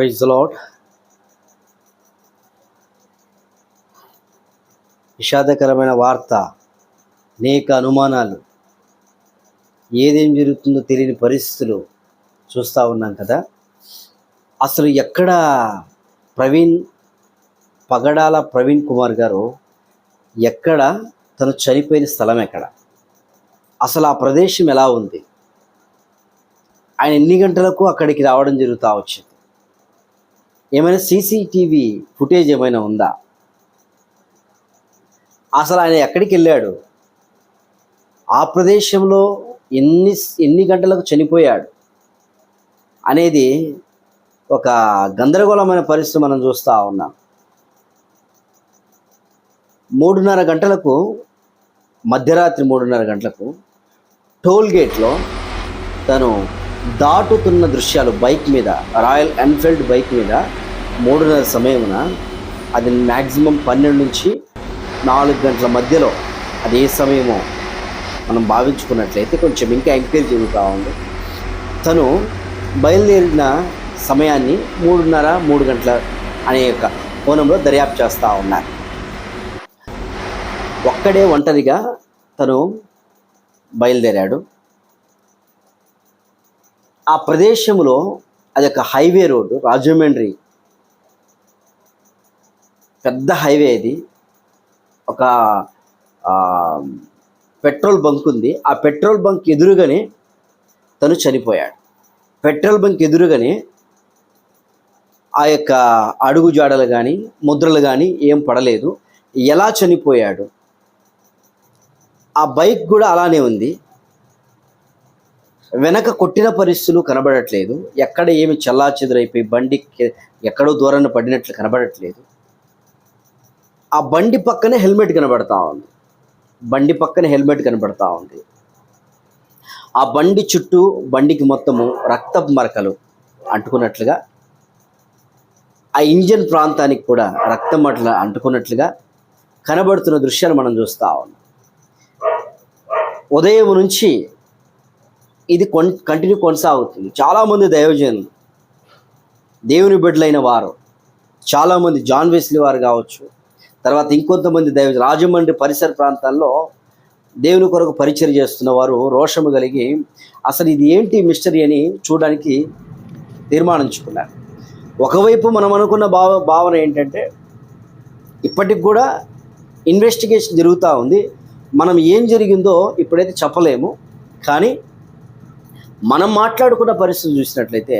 Praise lord విషాదకరమైన వార్త అనేక అనుమానాలు. ఏదేం జరుగుతుందో తెలియని పరిస్థితులు చూస్తూ ఉన్నాం కదా. అసలు ఎక్కడ ప్రవీణ్ పగడాల ప్రవీణ్ కుమార్ గారు ఎక్కడ తను చనిపోయిన స్థలం ఎక్కడ? అసలు ఆ ప్రదేశం ఎలా ఉంది? ఆయన ఎన్ని గంటలకు అక్కడికి రావడం జరుగుతూ వచ్చింది? ఏమైనా సీసీటీవీ ఫుటేజ్ ఏమైనా ఉందా? అసలు ఆయన ఎక్కడికి వెళ్ళాడు? ఆ ప్రదేశంలో ఎన్ని ఎన్ని గంటలకు చనిపోయాడు? అనేది ఒక గందరగోళమైన పరిస్థితి మనం చూస్తూ ఉన్నాం. మూడున్నర గంటలకు మధ్యరాత్రి మూడున్నర గంటలకు టోల్ గేట్లో తను దాటుతున్న దృశ్యాలు బైక్ మీద రాయల్ ఎన్ఫీల్డ్ బైక్ మీద మూడున్నర సమయమున అది మ్యాక్సిమం పన్నెండు నుంచి నాలుగు గంటల మధ్యలో అది ఏ సమయమో మనం భావించుకున్నట్లయితే కొంచెం ఇంకా ఎంకరేజ్ జరుగుతూ ఉంది. తను బయలుదేరిన సమయాన్ని మూడున్నర మూడు గంటల అనే యొక్క కోణంలో దర్యాప్తు చేస్తూ ఉన్నారు. ఒక్కడే ఒంటరిగా తను బయలుదేరాడు. ఆ ప్రదేశంలో అది ఒక హైవే రోడ్డు రాజమండ్రి. పెద్ద హైవే ఇది. ఒక పెట్రోల్ బంక్ ఉంది. ఆ పెట్రోల్ బంక్ ఎదురుగానే తను చనిపోయాడు. పెట్రోల్ బంక్ ఎదురుగానే ఆ యొక్క అడుగు జాడలు కానీ ముద్రలు కానీ ఏం పడలేదు. ఎలా చనిపోయాడు? ఆ బైక్ కూడా అలానే ఉంది. వెనక కొట్టిన పరిస్థితులు కనబడట్లేదు. ఎక్కడ ఏమి చల్లా చెదురైపోయి బండి ఎక్కడో దూరాన పడినట్లు కనబడట్లేదు. ఆ బండి పక్కనే హెల్మెట్ కనబడతా ఉంది. బండి పక్కనే హెల్మెట్ కనబడతా ఉంది. ఆ బండి చుట్టూ బండికి మొత్తము రక్త మరకలు అంటుకున్నట్లుగా ఆ ఇంజన్ ప్రాంతానికి కూడా రక్తం అట్లా అంటుకున్నట్లుగా కనబడుతున్న దృశ్యాలు మనం చూస్తూ ఉన్నాం. ఉదయం నుంచి ఇది కొన్ కంటిన్యూ కొనసాగుతుంది. చాలామంది దైవజనులు దేవుని బిడ్డలైన వారు చాలామంది జాన్ వెస్లీ వారు కావచ్చు తర్వాత ఇంకొంతమంది దైవ రాజమండ్రి పరిసర ప్రాంతాల్లో దేవుని కొరకు పరిచయం చేస్తున్న వారు రోషము కలిగి అసలు ఇది ఏంటి మిస్టరీ అని చూడడానికి తీర్మానించుకున్నారు. ఒకవైపు మనం అనుకున్న భావ భావన ఏంటంటే ఇప్పటికి కూడా ఇన్వెస్టిగేషన్ జరుగుతూ ఉంది. మనం ఏం జరిగిందో ఇప్పుడైతే చెప్పలేము. కానీ మనం మాట్లాడుకున్న పరిస్థితి చూసినట్లయితే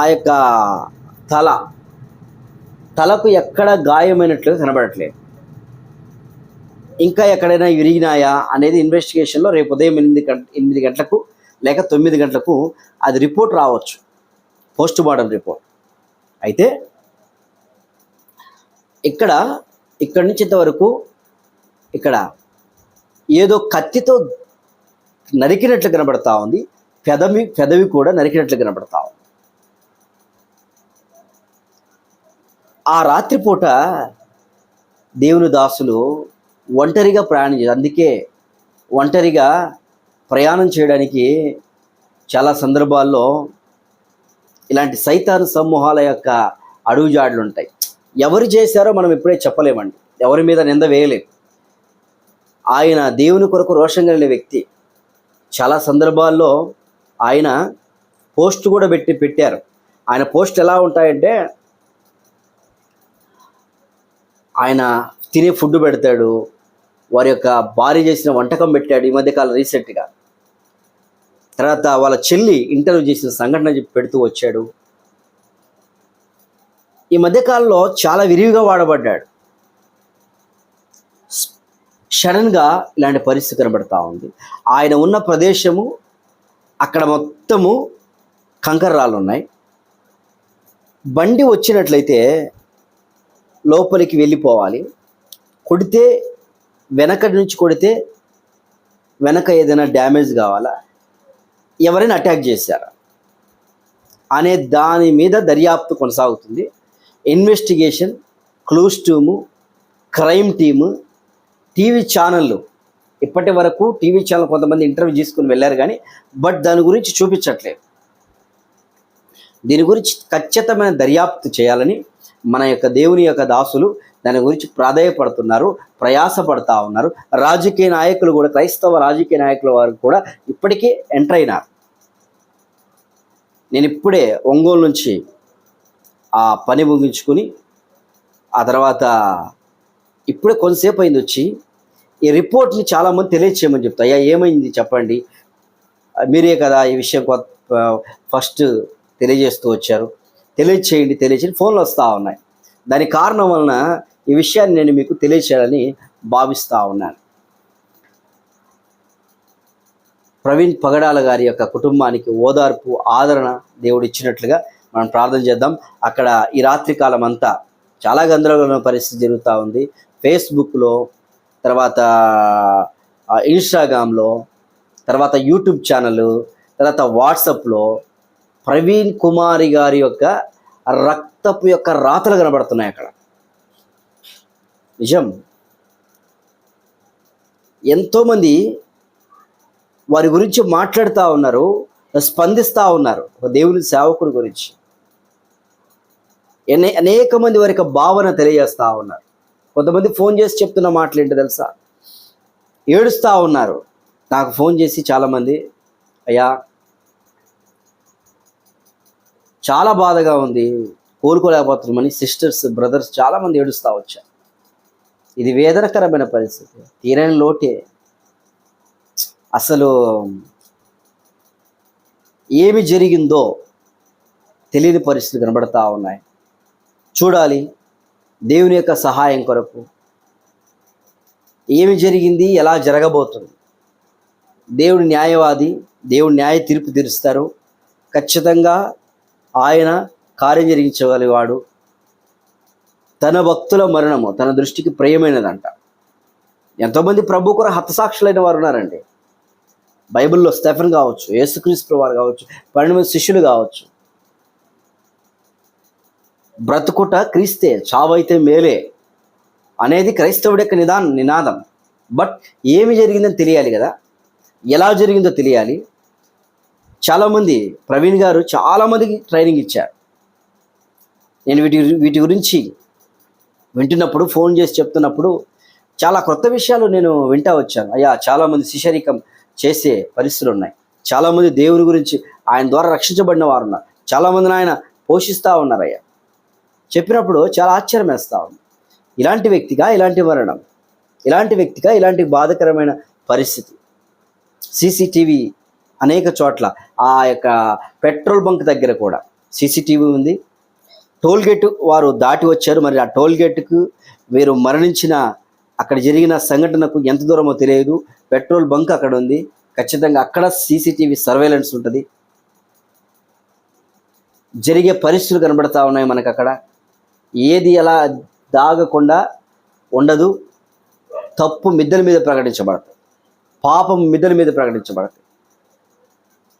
ఆ యొక్క తల తలకు ఎక్కడ గాయమైనట్లు కనబడట్లేదు. ఇంకా ఎక్కడైనా విరిగినాయా అనేది ఇన్వెస్టిగేషన్లో రేపు ఉదయం ఎనిమిది గంట ఎనిమిది గంటలకు లేక తొమ్మిది గంటలకు అది రిపోర్ట్ రావచ్చు. Post mortem report. అయితే ఇక్కడ ఇక్కడి నుంచి ఇంతవరకు ఇక్కడ ఏదో కత్తితో నరికినట్లు కనబడతా ఉంది. పెదవి పెదవి కూడా నరికినట్లు కనబడతా ఆ రాత్రిపూట దేవుని దాసులు ఒంటరిగా ప్రయాణం చేయాలి అందుకే ఒంటరిగా ప్రయాణం చేయడానికి చాలా సందర్భాల్లో ఇలాంటి సైతాను సమూహాల యొక్క అడుగుజాడులు ఉంటాయి. ఎవరు చేశారో మనం ఇప్పుడే చెప్పలేమండి. ఎవరి మీద నింద వేయలేం. ఆయన దేవుని కొరకు రోషం కలిగిన వ్యక్తి. చాలా సందర్భాల్లో ఆయన పోస్ట్ కూడా పెట్టి పెట్టారు. ఆయన పోస్ట్ ఎలా ఉంటాయంటే ఆయన తినే ఫుడ్ పెడతాడు వారి యొక్క భార్య చేసిన వంటకం పెట్టాడు ఈ మధ్యకాలం రీసెంట్గా. తర్వాత వాళ్ళ చెల్లి ఇంటర్వ్యూ చేసిన సంఘటన చెప్పి పెడుతూ వచ్చాడు. ఈ మధ్యకాలంలో చాలా విరివిగా వాడబడ్డాడు. సడన్గా ఇలాంటి పరిస్థితి కనబడతా ఉంది. ఆయన ఉన్న ప్రదేశము అక్కడ మొత్తము కంకర రాళ్ళు ఉన్నాయి బండి వచ్చినట్లయితే లోపలికి వెళ్ళిపోవాలి. కొడితే వెనక నుంచి కొడితే వెనక ఏదైనా డ్యామేజ్ కావాలా? ఎవరైనా అటాక్ చేశారా? అనే దాని మీద దర్యాప్తు కొనసాగుతుంది. Investigation clues team crime team TV ఛానళ్ళు ఇప్పటి వరకు టీవీ ఛానల్ కొంతమంది ఇంటర్వ్యూ తీసుకుని వెళ్ళారు కానీ బట్ దాని గురించి చూపించట్లేదు. దీని గురించి ఖచ్చితమైన దర్యాప్తు చేయాలని మన యొక్క దేవుని యొక్క దాసులు దాని గురించి ప్రాధాయపడుతున్నారు ప్రయాసపడతా ఉన్నారు. రాజకీయ నాయకులు కూడా క్రైస్తవ రాజకీయ నాయకుల వారు కూడా ఇప్పటికే ఎంటర్ అయినారు. నేను ఇప్పుడే ఒంగోలు నుంచి ఆ పని ముగించుకుని ఆ తర్వాత ఇప్పుడే కొంతసేపు అయింది వచ్చి ఈ రిపోర్ట్ని చాలామంది తెలియచేయమని చెప్తా అయ్యా ఏమైంది చెప్పండి. మీరే కదా ఈ విషయం కొత్త ఫస్ట్ తెలియజేస్తూ వచ్చారు. తెలియచేయండి తెలియచేయండి. ఫోన్లు వస్తూ ఉన్నాయి. దాని కారణం వలన ఈ విషయాన్ని నేను మీకు తెలియచేయాలని భావిస్తూ ఉన్నాను. ప్రవీణ్ పగడాల గారి యొక్క కుటుంబానికి ఓదార్పు ఆదరణ దేవుడు ఇచ్చినట్లుగా మనం ప్రార్థన చేద్దాం. అక్కడ ఈ రాత్రి కాలం అంతా చాలా గందరగోళమైన పరిస్థితి జరుగుతూ ఉంది. ఫేస్బుక్లో తర్వాత ఇన్స్టాగ్రామ్లో తర్వాత యూట్యూబ్ ఛానల్ తర్వాత వాట్సాప్లో ప్రవీణ్ కుమారి గారి యొక్క రక్తపు యొక్క రాతలు కనబడుతున్నాయి అక్కడ. నిజం? ఎంతోమంది వారి గురించి మాట్లాడుతూ ఉన్నారు స్పందిస్తూ ఉన్నారు ఒక దేవుని సేవకుడి గురించి. అనేక మంది వారి యొక్క భావన తెలియజేస్తూ ఉన్నారు. కొంతమంది ఫోన్ చేసి చెప్తున్న మాటలు ఏంటో తెలుసా? ఏడుస్తూ ఉన్నారు. నాకు ఫోన్ చేసి చాలామంది అయ్యా చాలా బాధగా ఉంది కోలుకోలేకపోతున్నామని సిస్టర్స్ బ్రదర్స్ చాలామంది ఏడుస్తూ వచ్చారు. ఇది వేదనకరమైన పరిస్థితి. తీరని లోటే. అసలు ఏమి జరిగిందో తెలియని పరిస్థితులు కనబడతా ఉన్నాయి. చూడాలి. దేవుని యొక్క సహాయం కొరకు. ఏమి జరిగింది? ఎలా జరగబోతుంది? దేవుడు న్యాయవాది దేవుడు న్యాయ తీర్పు తీరుస్తారు. ఖచ్చితంగా ఆయన కార్యం జరిగించగలివాడు తన భక్తుల మరణము తన దృష్టికి ప్రియమైనదంట. ఎంతోమంది ప్రభు కూడా హతసాక్షులైన వారు ఉన్నారండి. బైబిల్లో స్టెఫెన్ కావచ్చు యేసుక్రీస్తు వారు కావచ్చు పన్నెండు మంది శిష్యులు కావచ్చు. బ్రతుకుట క్రీస్తే చావైతే మేలే అనేది క్రైస్తవుడి యొక్క నిదానం నినాదం. బట్ ఏమి జరిగిందని తెలియాలి కదా? ఎలా జరిగిందో తెలియాలి. చాలామంది ప్రవీణ్ గారు చాలామందికి ట్రైనింగ్ ఇచ్చారు. నేను వీటి వీటి గురించి వింటున్నప్పుడు ఫోన్ చేసి చెప్తున్నప్పుడు చాలా కొత్త విషయాలు నేను వింటా వచ్చాను. అయ్యా చాలామంది శిశరికం చేసే పరిస్థితులు ఉన్నాయి. చాలామంది దేవుని గురించి ఆయన ద్వారా రక్షించబడిన వారు ఉన్నారు. చాలామందిని ఆయన పోషిస్తూ ఉన్నారయ్యా చెప్పినప్పుడు చాలా ఆశ్చర్యం వేస్తా ఉంది. ఇలాంటి వ్యక్తిగా ఇలాంటి మరణం ఇలాంటి వ్యక్తిగా ఇలాంటి బాధకరమైన పరిస్థితి. సీసీటీవీ అనేక చోట్ల ఆ యొక్క పెట్రోల్ బంక్ దగ్గర కూడా సీసీటీవీ ఉంది. టోల్ గేట్ వారు దాటి వచ్చారు. మరి ఆ టోల్ గేట్కు వీరు మరణించిన అక్కడ జరిగిన సంఘటనకు ఎంత దూరమో తెలియదు. పెట్రోల్ బంక్ అక్కడ ఉంది. ఖచ్చితంగా అక్కడ సీసీటీవీ సర్వేలెన్స్ ఉంటుంది. జరిగే పరిస్థితులు కనబడతా ఉన్నాయి మనకు అక్కడ ఏది ఎలా దాగకుండా ఉండదు తప్పు మిద్దెల మీద ప్రకటించబడతాయి పాపం మిద్దెల మీద ప్రకటించబడతాయి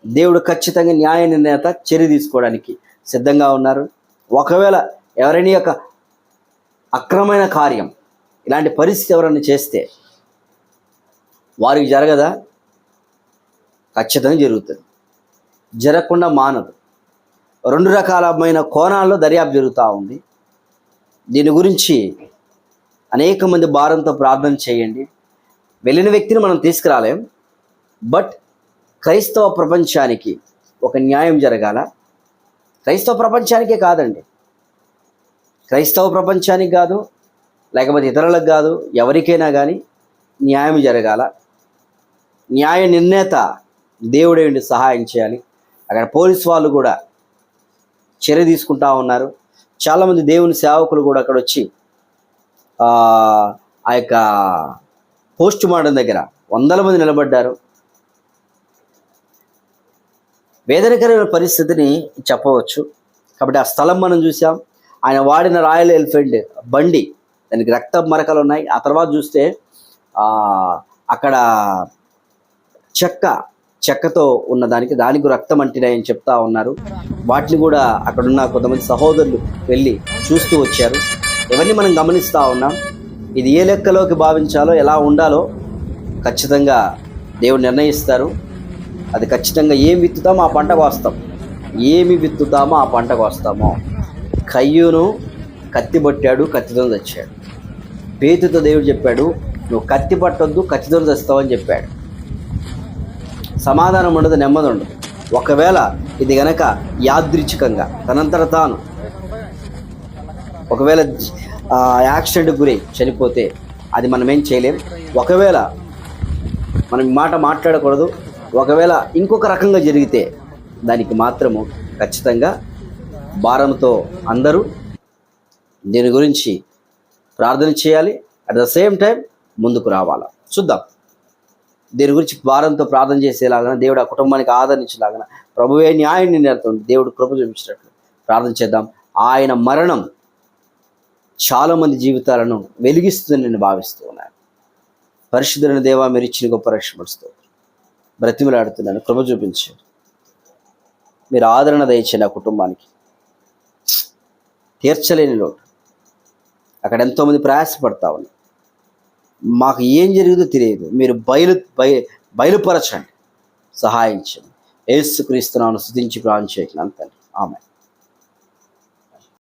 దేవుడు ఖచ్చితంగా న్యాయ నిర్ణేత చర్య తీసుకోవడానికి సిద్ధంగా ఉన్నారు. ఒకవేళ ఎవరైనా యొక్క అక్రమైన కార్యం ఇలాంటి పరిస్థితి ఎవరైనా చేస్తే వారికి జరగదా? ఖచ్చితంగా జరుగుతుంది. జరగకుండా మానదు. రెండు రకాలమైన కోణాల్లో దర్యాప్తు జరుగుతూ ఉంది. దీని గురించి అనేక మంది భారంతో ప్రార్థన చేయండి. వెళ్ళిన వ్యక్తిని మనం తీసుకురాలేం. బట్ క్రైస్తవ ప్రపంచానికి ఒక న్యాయం జరగాల. క్రైస్తవ ప్రపంచానికే కాదండి. క్రైస్తవ ప్రపంచానికి కాదు లేకపోతే ఇతరులకు కాదు ఎవరికైనా కానీ న్యాయం జరగాల. న్యాయ నిర్ణేత దేవుడేంటి సహాయం చేయాలి. అక్కడ పోలీస్ వాళ్ళు కూడా చర్య తీసుకుంటా ఉన్నారు. చాలామంది దేవుని సేవకులు కూడా అక్కడ వచ్చి ఆ యొక్క పోస్ట్ మార్టం దగ్గర వందల మంది నిలబడ్డారు. వేదనకరమైన పరిస్థితిని చెప్పవచ్చు. కాబట్టి ఆ స్థలం మనం చూసాం. ఆయన వాడిన రాయల్ ఎలిఫెంట్ బండి దానికి రక్త మరకలు ఉన్నాయి ఆ తర్వాత చూస్తే అక్కడ చెక్క చెక్కతో ఉన్న దానికి దానికి రక్తం అంటినాయని చెప్తా ఉన్నారు. వాటిని కూడా అక్కడున్న కొంతమంది సహోదరులు వెళ్ళి చూస్తూ వచ్చారు. ఇవన్నీ మనం గమనిస్తూ ఉన్నాం? ఇది ఏ లెక్కలోకి భావించాలో ఎలా ఉండాలో ఖచ్చితంగా దేవుడు నిర్ణయిస్తారు. అది ఖచ్చితంగా ఏం విత్తుతామో ఆ పంట కోస్తాం. ఏమి విత్తుతామో ఆ పంటకు వస్తామో కయ్యూను కత్తి పట్టాడు కత్తితో తెచ్చాడు. పేతుతో దేవుడు చెప్పాడు నువ్వు కత్తి పట్టొద్దు కత్తితో తెస్తావని చెప్పాడు. సమాధానం ఉండదు నెమ్మది ఉండదు. ఒకవేళ ఇది గనక యాదృచ్ఛికంగా తనంతట తాను ఒకవేళ యాక్సిడెంట్ యాక్సిడెంట్కి గురై చనిపోతే అది మనం ఏం చేయలేం. ఒకవేళ మనం మాట మాట్లాడకూడదు. ఒకవేళ ఇంకొక రకంగా జరిగితే దానికి మాత్రము ఖచ్చితంగా భారంతో అందరూ దీని గురించి ప్రార్థన చేయాలి. అట్ ద సేమ్ టైం ముందుకు రావాలా. చూద్దాం. దీని గురించి భారంతో ప్రార్థన చేసేలాగా దేవుడు ఆ కుటుంబానికి ఆదరించేలాగా ప్రభువే న్యాయం నిర్ణయిస్తుంది దేవుడు కృప చూపించినట్లు ప్రార్థన చేద్దాం. ఆయన మరణం చాలామంది జీవితాలను వెలిగిస్తుందని నేను భావిస్తూ ఉన్నాను. పరిశుద్ధులైన దేవా మీరు ఇచ్చిన గొప్ప రక్షపరుస్తూ బ్రతిమలాడుతున్నాను కృప చూపించారు మీరు ఆదరణ దయచేయండి ఆ కుటుంబానికి. తీర్చలేని లోటు. అక్కడ ఎంతోమంది ప్రయాసపడతా ఉన్నారు. మాకు ఏం జరిగిందో తెలియదు. మీరు బయలు బయ బయలుపరచండి. సహాయించండి. ఏసుక్రీస్తున్నాను శుద్ధించి ప్రాణం చేయకుండా అంతండి ఆమె